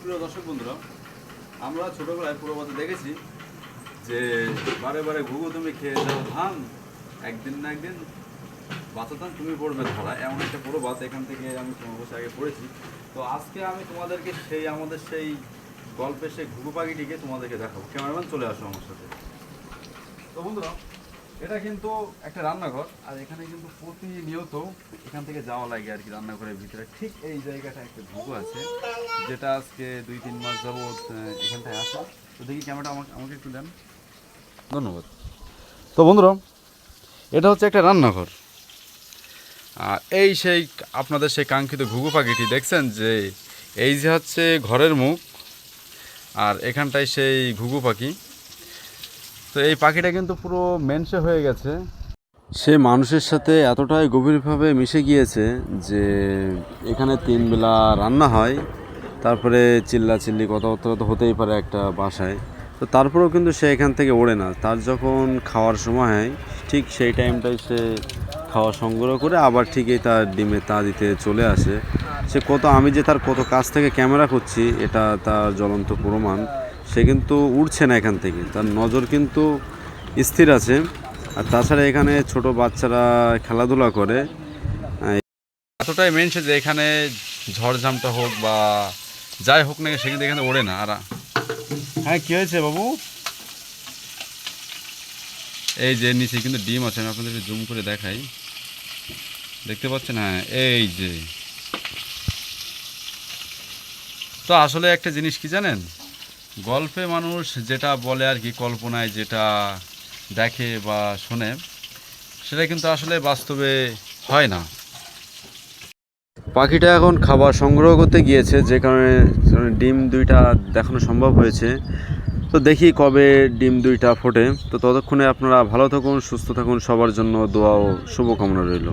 প্রিয় দর্শক বন্ধুরা, আমরা ছোটবেলায় পূর্ববাতে দেখেছি যে বারে বারে ঘুঘু তুমি খেয়ে যাও, ধান, একদিন না একদিন বাচ্চাতাম তুমি পড়বে ধরা। এমন একটা প্রবাদ এখান থেকে আমি তোমার বসে আগে পড়েছি। তো আজকে আমি তোমাদেরকে সেই, আমাদের সেই গল্পের সেই ঘুঘু পাখিটিকে তোমাদেরকে দেখাবো। ক্যামেরাম্যান, চলে আসো আমার সাথে। তো বন্ধুরা এটা কিন্তু একটা রান্নাঘর, আর এখানে কিন্তু প্রতিনিয়ত এখান থেকে যাওয়া লাগে আর কি রান্নাঘরের ভিতরে। ঠিক এই জায়গাটা একটা ঘুঘু আছে, যেটা আজকে দুই তিন মাস যাবৎ এখানটায় আসা তো দেখি ক্যামেরাটা আমাকে আমাকে একটু দেন। ধন্যবাদ। তো বন্ধুরা, এটা হচ্ছে একটা রান্নাঘর। আর এই সেই আপনাদের সেই কাঙ্ক্ষিত ঘুঘু পাখিটি, দেখছেন? যে এই যে হচ্ছে ঘরের মুখ, আর এখানটায় সেই ঘুঘু পাখি। তো এই পাখিটা কিন্তু পুরো মেনসে হয়ে গেছে। সে মানুষের সাথে এতটাই গভীরভাবে মিশে গিয়েছে যে এখানে তিন বেলা রান্না হয়, তারপরে চিল্লা চিল্লি কথাবার্তা তো হতেই পারে একটা বাসায়। তো তারপরেও কিন্তু সে এখান থেকে ওড়ে না। তার যখন খাওয়ার সময় হয়, ঠিক সেই টাইমটাই সে খাওয়া সংগ্রহ করে আবার ঠিকই তার ডিমে তা দিতে চলে আসে। সে কত, আমি যে তার কত কাছ থেকে ক্যামেরা করছি এটা তার জ্বলন্ত প্রমাণ। সে কিন্তু উঠছে না এখান থেকে। তার নজর কিন্তু স্থির আছে। আর তাছাড়া এখানে ছোট বাচ্চারা খেলাধুলা করে। এতটাই মেনছে যে এখানে ঝড়ঝামটা হোক বা যাই হোক না সে কিন্তু এখানে ওড়ে না। আর হ্যাঁ কী হয়েছে বাবু? এই যে নিচে কিন্তু ডিম আছে, আমি আপনাদের জুম করে দেখাই। দেখতে পাচ্ছেন? হ্যাঁ এই যে। তো আসলে একটা জিনিস কি জানেন? গল্পে মানুষ যেটা বলে আর কি, কল্পনায় যেটা দেখে বা শোনে, সেটা কিন্তু আসলে বাস্তবে হয় না। পাখিটা এখন খাবার সংগ্রহ করতে গিয়েছে, যে কারণে ডিম দুইটা দেখানো সম্ভব হয়েছে। তো দেখি কবে ডিম দুইটা ফোটে। তো ততক্ষণে আপনারা ভালো থাকুন, সুস্থ থাকুন, সবার জন্য দোয়া ও শুভকামনা রইল।